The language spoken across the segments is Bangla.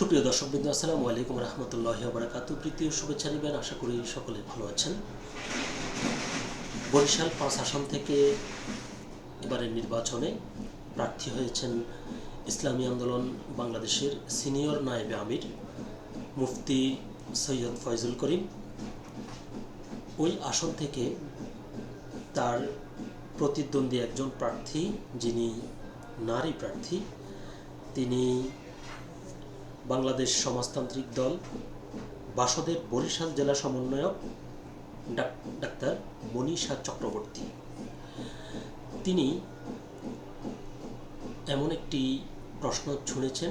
সুপ্রিয় দর্শকবৃন্দ, আসসালামু আলাইকুম রহমতুল্লাহ বারাকাত প্রীতীয় শুভেচ্ছা নেবেন, আশা করি সকলে ভালো আছেন। বরিশাল পাঁচ আসন থেকে এবারের নির্বাচনে প্রার্থী হয়েছেন ইসলামী আন্দোলন বাংলাদেশের সিনিয়র নায়েবে আমির, মুফতি সৈয়দ ফয়জুল করিম। ওই আসন থেকে তার প্রতিদ্বন্দ্বী একজন প্রার্থী, যিনি নারী প্রার্থী, তিনি বাংলাদেশ সমাজতান্ত্রিক দল, বাসদের বরিশাল জেলা সমন্বয়ক ডাক- ডাক্তার মনীষা চক্রবর্তী। তিনি এমন একটি প্রশ্ন ছুঁড়েছেন,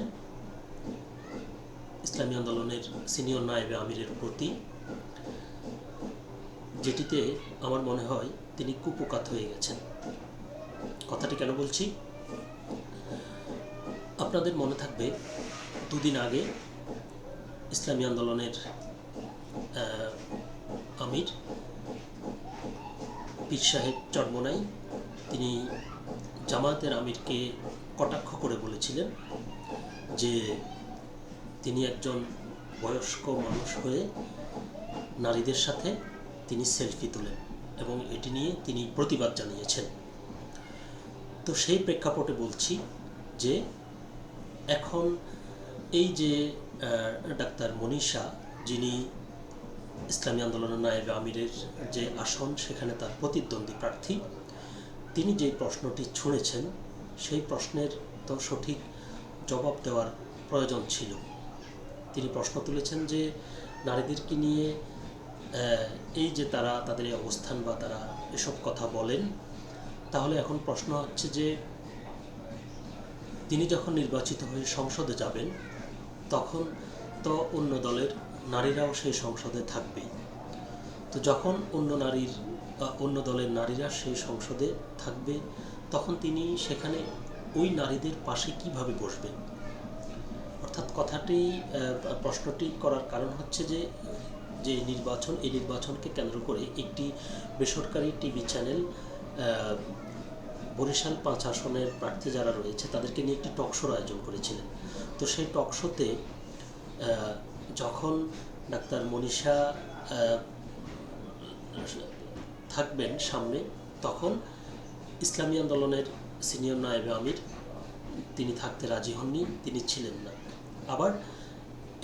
ইসলামী আন্দোলনের সিনিয়র নায়েবে আমিরের প্রতি, যেটিতে আমার মনে হয় তিনি কুপকাত হয়ে গেছেন। কথাটি কেন বলছি? আপনাদের মনে থাকবে দুদিন আগে ইসলামী আন্দোলনের আমির পীর সাহেব চরমনাই, তিনি জামায়াতের আমিরকে কটাক্ষ করে বলেছিলেন যে তিনি একজন বয়স্ক মানুষ হয়ে নারীদের সাথে তিনি সেলফি তোলেন এবং এটি নিয়ে তিনি প্রতিবাদ জানিয়েছেন। তো সেই প্রেক্ষাপটে বলছি যে এখন এই যে ডাক্তার মনীষা, যিনি ইসলামী আন্দোলনের নায়েব আমিরের যে আসন, সেখানে তার প্রতিদ্বন্দ্বী প্রার্থী, তিনি যে প্রশ্নটি ছুঁড়েছেন, সেই প্রশ্নের তো সঠিক জবাব দেওয়ার প্রয়োজন ছিল। তিনি প্রশ্ন তুলেছেন যে, নারীদেরকে নিয়ে এই যে তারা তাদের এই অবস্থান বা তারা এসব কথা বলেন, তাহলে এখন প্রশ্ন হচ্ছে যে, তিনি যখন নির্বাচিত হয়ে সংসদে যাবেন তখন তো অন্য দলের নারীরাও সেই সংসদে থাকবেই। তো যখন অন্য নারীর অন্য দলের নারীরা সেই সংসদে থাকবে, তখন তিনি সেখানে ওই নারীদের পাশে কীভাবে বসবেন? অর্থাৎ কথাটি প্রশ্নটি করার কারণ হচ্ছে যে যে নির্বাচন, এই নির্বাচনকে কেন্দ্র করে একটি বেসরকারি টিভি চ্যানেল বরিশাল পাঁচ আসনের প্রার্থী যারা রয়েছে, তাদেরকে নিয়ে একটি টক শোর আয়োজন করেছিলেন। তো সেই টক শোতে যখন ডাক্তার মনীষা থাকবেন সামনে, তখন ইসলামী আন্দোলনের সিনিয়র নায়েবে আমির, তিনি থাকতে রাজি হননি, তিনি ছিলেন না। আবার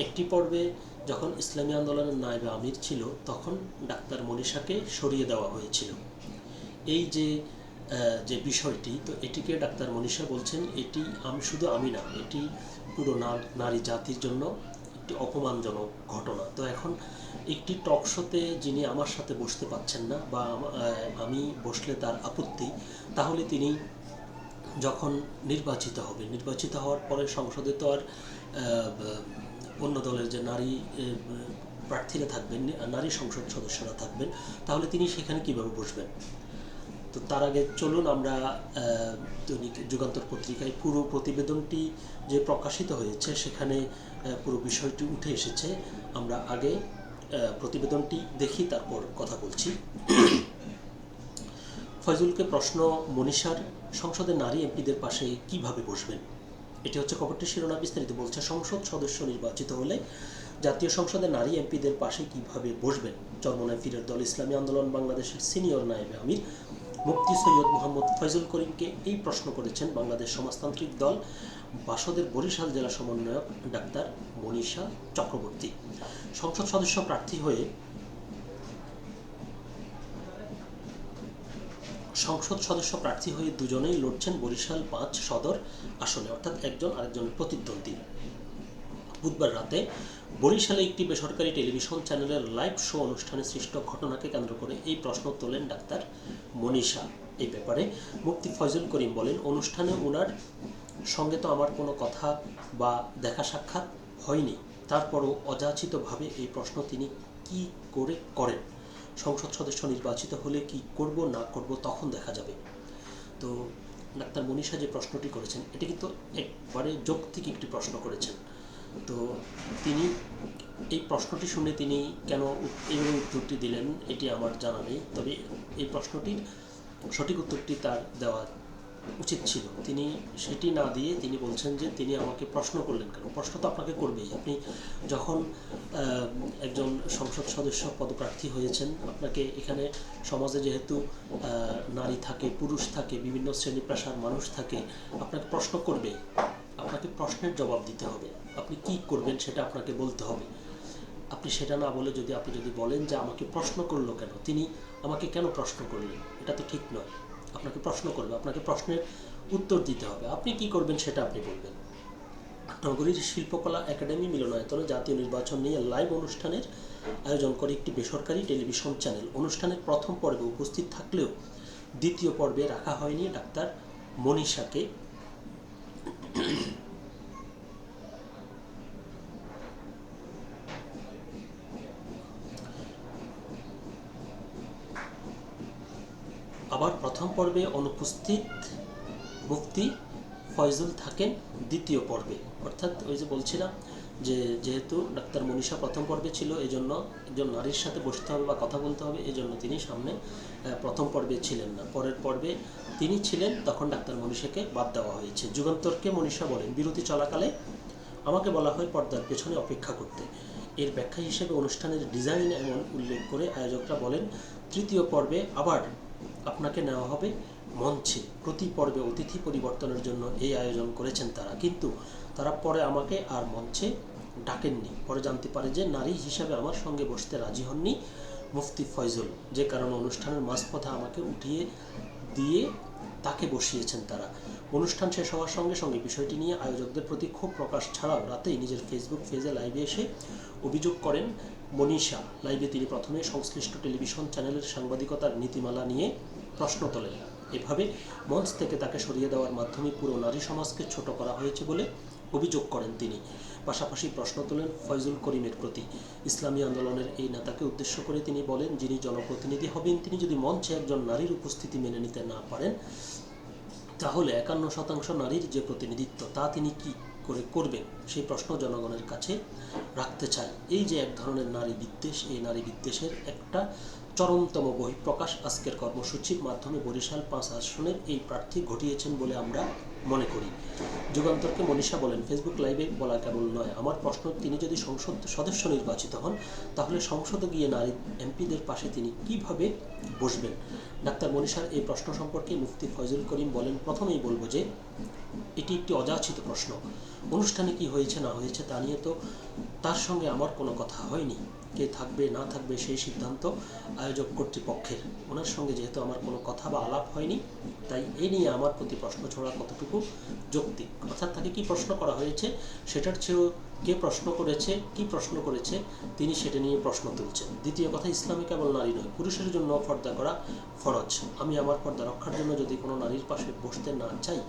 একটি পর্বে যখন ইসলামী আন্দোলনের নায়েবে আমির ছিল, তখন ডাক্তার মনীষাকে সরিয়ে দেওয়া হয়েছিল। এই যে যে বিষয়টি, তো এটিকে ডাক্তার মনীষা বলছেন, এটি আমি শুধু আমি না, এটি পুরো নারী জাতির জন্য একটি অপমানজনক ঘটনা। তো এখন একটি টক শোতে যিনি আমার সাথে বসতে পাচ্ছেন না বা আমি বসলে তার আপত্তি, তাহলে তিনি যখন নির্বাচিত হবে নির্বাচিত হওয়ার পরে সংসদে তো আর অন্য দলের যে নারী প্রার্থীরা থাকবেন, নারী সংসদ সদস্যরা থাকবেন, তাহলে তিনি সেখানে কীভাবে বসবেন? তো তার আগে চলুন আমরা দৈনিক যুগান্তর পত্রিকায় পুরো প্রতিবেদনটি যে প্রকাশিত হয়েছে সেখানে পুরো বিষয়টি উঠে এসেছে। আমরা আগে প্রতিবেদনটি দেখি, তারপর কথা বলছি। ফয়জুলকে প্রশ্ন, মনীষার সংসদে নারী এমপিদের পাশে কীভাবে বসবেন? এটি হচ্ছে খবরটি শিরোনাম বিস্তারিত বলছে, সংসদ সদস্য নির্বাচিত হলে জাতীয় সংসদে নারী এমপিদের পাশে কীভাবে বসবেন? চরমনায় ফিরের দল, ইসলামী আন্দোলন, বাংলাদেশের সিনিয়র নায়েবে আমির মুফতি সৈয়দ মোহাম্মদ ফয়জুল করিমকে এই প্রশ্ন করেছেন বাংলাদেশ সমাজতান্ত্রিক দল বাসদের বরিশাল জেলা সমন্বয়ক ডাক্তার মনীষা চক্রবর্তী। সংসদ সদস্য প্রার্থী হয়ে সংসদ সদস্য প্রার্থী হয়ে দুজনেই লড়ছেন বরিশাল পাঁচ সদর আসনে, অর্থাৎ একজন আরেকজন প্রতিদ্বন্দ্বী। বুধবার রাতে বরিশালে একটি বেসরকারি টেলিভিশন চ্যানেলের লাইভ শো অনুষ্ঠানে সৃষ্ট ঘটনাকে কেন্দ্র করে এই প্রশ্ন তোলেন ডাক্তার মনীষা এই ব্যাপারে। মুফতি ফয়জুল করিম বলেন, অনুষ্ঠানে ওনার সঙ্গে তো আমার কোনো কথা বা দেখা সাক্ষাৎ হয়নি। তারপরও অযাচিতভাবে এই প্রশ্ন তিনি কি করে করেন? সংসদ সদস্য নির্বাচিত হলে কি করব, না করব, তখন দেখা যাবে। তো ডাক্তার মনীষা যে প্রশ্নটি করেছেন, এটি কিন্তু একবারে যৌক্তিক একটি প্রশ্ন করেছেন। তো তিনি এই প্রশ্নটি শুনে তিনি কেন এইভাবে উত্তরটি দিলেন, এটি আমার জানা নেই। তবে এই প্রশ্নটির সঠিক উত্তরটি তার দেওয়া উচিত ছিল। তিনি সেটি না দিয়ে তিনি বলছেন যে তিনি আমাকে প্রশ্ন করলেন কেন? প্রশ্ন তো আপনাকে করবেই। আপনি যখন একজন সংসদ সদস্য পদপ্রার্থী হয়েছেন, আপনাকে এখানে সমাজে যেহেতু নারী থাকে, পুরুষ থাকে, বিভিন্ন শ্রেণি পেশার মানুষ থাকে, আপনাকে প্রশ্ন করবে আপনাকে প্রশ্নের জবাব দিতে হবে। আপনি কি করবেন সেটা আপনাকে বলতে হবে। আপনি সেটা না বলে যদি আপনি যদি বলেন যে আমাকে প্রশ্ন করল কেন, তিনি আমাকে কেন প্রশ্ন করলেন? এটা তো ঠিক নয়। আপনাকে প্রশ্ন করবে, আপনাকে প্রশ্নের উত্তর দিতে হবে। আপনি কি করবেন সেটা আপনি বলবেন। নগরীর শিল্পকলা একাডেমি মিলনায়তনে জাতীয় নির্বাচন নিয়ে লাইভ অনুষ্ঠানের আয়োজন করে একটি বেসরকারি টেলিভিশন চ্যানেল। অনুষ্ঠানের প্রথম পর্বে উপস্থিত থাকলেও দ্বিতীয় পর্বে রাখা হয়নি ডাক্তার মনীষাকে। আবার প্রথম পর্বে অনুপস্থিত মুফতি ফয়জুল থাকেন দ্বিতীয় পর্বে। অর্থাৎ ওই যে বলছিলাম যে যেহেতু ডাক্তার মনীষা প্রথম পর্বে ছিল এই জন্য একজন নারীর সাথে বসতে হবে বা কথা বলতে হবে এই জন্য তিনি সামনে প্রথম পর্বে ছিলেন না। পরের পর্বে তিনি ছিলেন, তখন ডাক্তার মনীষাকে বাদ দেওয়া হয়েছে। যুগান্তরকে মনীষা বলেন, বিরতি চলাকালে আমাকে বলা হয় পর্দার পেছনে অপেক্ষা করতে। এর ব্যাখ্যা হিসেবে অনুষ্ঠানের ডিজাইন এমন উল্লেখ করে আয়োজকরা বলেন, তৃতীয় পর্বে আবার আপনাকে নেওয়া হবে মঞ্চে। প্রতি পর্বে অতিথি পরিবর্তনের জন্য এই আয়োজন করেছেন তারা। কিন্তু তারা পরে আমাকে আর মঞ্চে ডাকেননি। পরে জানতে পারে যে নারী হিসাবে আমার সঙ্গে বসতে রাজি হননি মুফতি ফয়জুল। যে কারণে অনুষ্ঠানের মাঝপথে আমাকে উঠিয়ে দিয়ে তাকে বসিয়েছেন তারা। অনুষ্ঠান শেষ হওয়ার সঙ্গে সঙ্গে বিষয়টি নিয়ে আয়োজকদের প্রতি ক্ষোভ প্রকাশ ছাড়াও রাতেই নিজের ফেসবুক পেজে লাইভে এসে অভিযোগ করেন মনীষা। লাইভে তিনি প্রথমে সংশ্লিষ্ট টেলিভিশন চ্যানেলের সাংবাদিকতার নীতিমালা নিয়ে প্রশ্ন তোলেন। এভাবে মঞ্চ থেকে তাকে সরিয়ে দেওয়ার মাধ্যমে পুরো নারী সমাজকে ছোট করা হয়েছে বলে অভিযোগ করেন তিনি। পাশাপাশি প্রশ্ন তোলেন ফয়জুল করিমের প্রতি। ইসলামী আন্দোলনের এই নেতাকে উদ্দেশ্য করে তিনি বলেন, যিনি জনপ্রতিনিধি হবেন, তিনি যদি মঞ্চে একজন নারীর উপস্থিতি মেনে নিতে না পারেন, তাহলে একান্ন শতাংশ নারীর যে প্রতিনিধিত্ব, তা তিনি কি করে করবেন সেই প্রশ্ন জনগণের কাছে রাখতে চাই। এই যে এক ধরনের নারী বিদ্বেষ, এই নারী বিদ্বেষের একটা চরমতম বহিঃপ্রকাশ আজকের কর্মসূচির মাধ্যমে বরিশাল পাঁচ আসনের এই প্রার্থী ঘটিয়েছেন বলে আমরা মনে করি। যুগান্তরকে মনীষা বলেন, ফেসবুক লাইভে বলা কেবল নয়। আমার প্রশ্ন, তিনি যদি সংসদ সদস্য নির্বাচিত হন, তাহলে সংসদে গিয়ে নারী এমপিদের পাশে তিনি কীভাবে বসবেন? ডাক্তার মনীষার এই প্রশ্ন সম্পর্কে মুফতি ফয়জুল করিম বলেন, প্রথমেই বলব যে, এটি একটি অযাচিত প্রশ্ন। অনুষ্ঠানে কি হয়েছে, না হয়েছে, তা নিয়ে তো তার সঙ্গে আমার কোনো কথা হয়নি। কে থাকবে, না থাকবে সেই সিদ্ধান্ত আয়োজক কর্তৃপক্ষের। ওনার সঙ্গে যেহেতু আমার কোনো কথা বা আলাপ হয়নি, তাই এ নিয়ে আমার প্রতি প্রশ্ন ছড়া কতটুকু যৌক্তিক? অর্থাৎ তাকে কি প্রশ্ন করা হয়েছে, সেটার চেয়েও কে প্রশ্ন করেছে, কি প্রশ্ন করেছে, তিনি সেটা নিয়ে প্রশ্ন তুলছেন। দ্বিতীয় কথা, ইসলামে কেবল নারী নয়, পুরুষের জন্য পর্দা করা ফরজ। আমি আমার পর্দা রক্ষার জন্য যদি কোনো নারীর পাশে বসতে না চাই,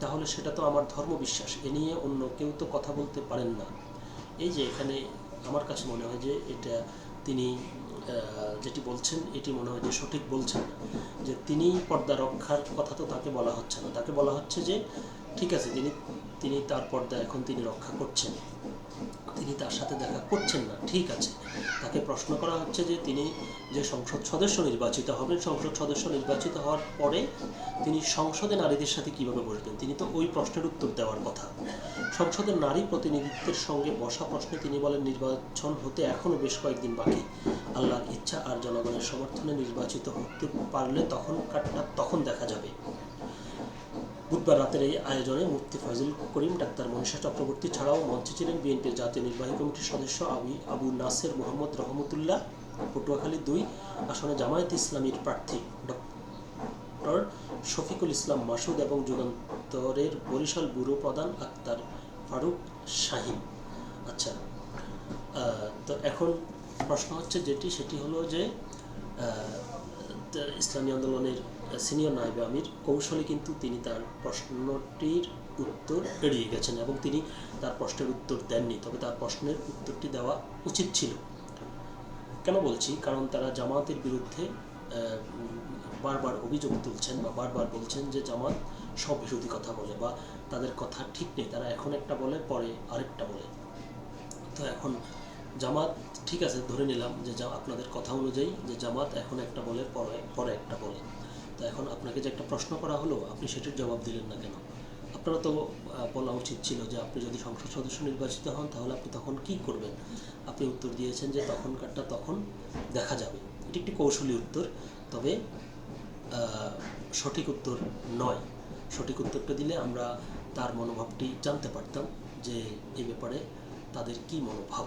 তাহলে সেটা তো আমার ধর্মবিশ্বাস। এ নিয়ে অন্য কেউ তো কথা বলতে পারেন না। এই যে এখানে আমার কাছে মনে হয় যে এটা তিনি যেটি বলছেন, এটি মনে হয় যে সঠিক বলছেন যে তিনি পর্দা রক্ষার কথা তো তাকে বলা হচ্ছে না। তাকে বলা হচ্ছে যে, ঠিক আছে তিনি তিনি তার পর্দা এখন তিনি রক্ষা করছেন। তিনি তার সাথে দেখা করছেন না। ঠিক আছে। তাকে প্রশ্ন করা হচ্ছে যে তিনি যে সংসদ সদস্য নির্বাচিত হবেন, সংসদ সদস্য নির্বাচিত হওয়ার পরে তিনি সংসদে নারীদের সাথে কীভাবে বসবেন? তিনি তো ওই প্রশ্নের উত্তর দেওয়ার কথা। সংসদের নারী প্রতিনিধিত্বের সঙ্গে বসা প্রশ্নে তিনি বলেন, নির্বাচন হতে এখনও বেশ কয়েকদিন বাকি। আল্লাহর ইচ্ছা আর জনগণের সমর্থনে নির্বাচিত হতে পারলে তখন কাটটা তখন দেখা যাবে। বুধবার রাতের এই আয়োজনে মুফতি ফয়জুল করিম, ডাক্তার মনীষা চক্রবর্তী ছাড়াও মঞ্চে ছিলেন বিএনপির জাতীয় নির্বাহী কমিটির সদস্য আবি, আবু নাসের মোহাম্মদ রহমতুল্লাহ, পটুয়াখালী দুই আসনে জামায়াত ইসলামীর প্রার্থী ডক্টর শফিকুল ইসলাম মাসুদ এবং যুগান্তরের বরিশাল ব্যুরো প্রধান আক্তার ফারুক শাহিন। আচ্ছা তো এখন প্রশ্ন হচ্ছে যেটি, সেটি হলো যে ইসলামী আন্দোলনের সিনিয়র নায়েবে আমির, কৌশলী কিন্তু তিনি তার প্রশ্নটির উত্তর এড়িয়ে গেছেন এবং তিনি তার প্রশ্নের উত্তর দেননি। তবে তার প্রশ্নের উত্তরটি দেওয়া উচিত ছিল। কেন বলছি? কারণ তারা জামাতের বিরুদ্ধে বারবার অভিযোগ তুলছেন বা বারবার বলছেন যে জামাত সব বিরোধী কথা বলে বা তাদের কথা ঠিক নেই। তারা এখন একটা বলে, পরে আরেকটা বলে। তো এখন জামাত, ঠিক আছে, ধরে নিলাম যে আপনাদের কথা অনুযায়ী যে জামাত এখন একটা বলে, পরে পরে একটা বলে। তো এখন আপনাকে যে একটা প্রশ্ন করা হলো, আপনি সেটির জবাব দিলেন না কেন? আপনারা তো বলা উচিত ছিল যে আপনি যদি সংসদ সদস্য নির্বাচিত হন, তাহলে আপনি তখন কি করবেন? আপনি উত্তর দিয়েছেন যে তখনকারটা তখন দেখা যাবে। এটি একটি কৌশলী উত্তর, তবে সঠিক উত্তর নয়। সঠিক উত্তরটা দিলে আমরা তার মনোভাবটি জানতে পারতাম যে এই ব্যাপারে তাদের কি মনোভাব।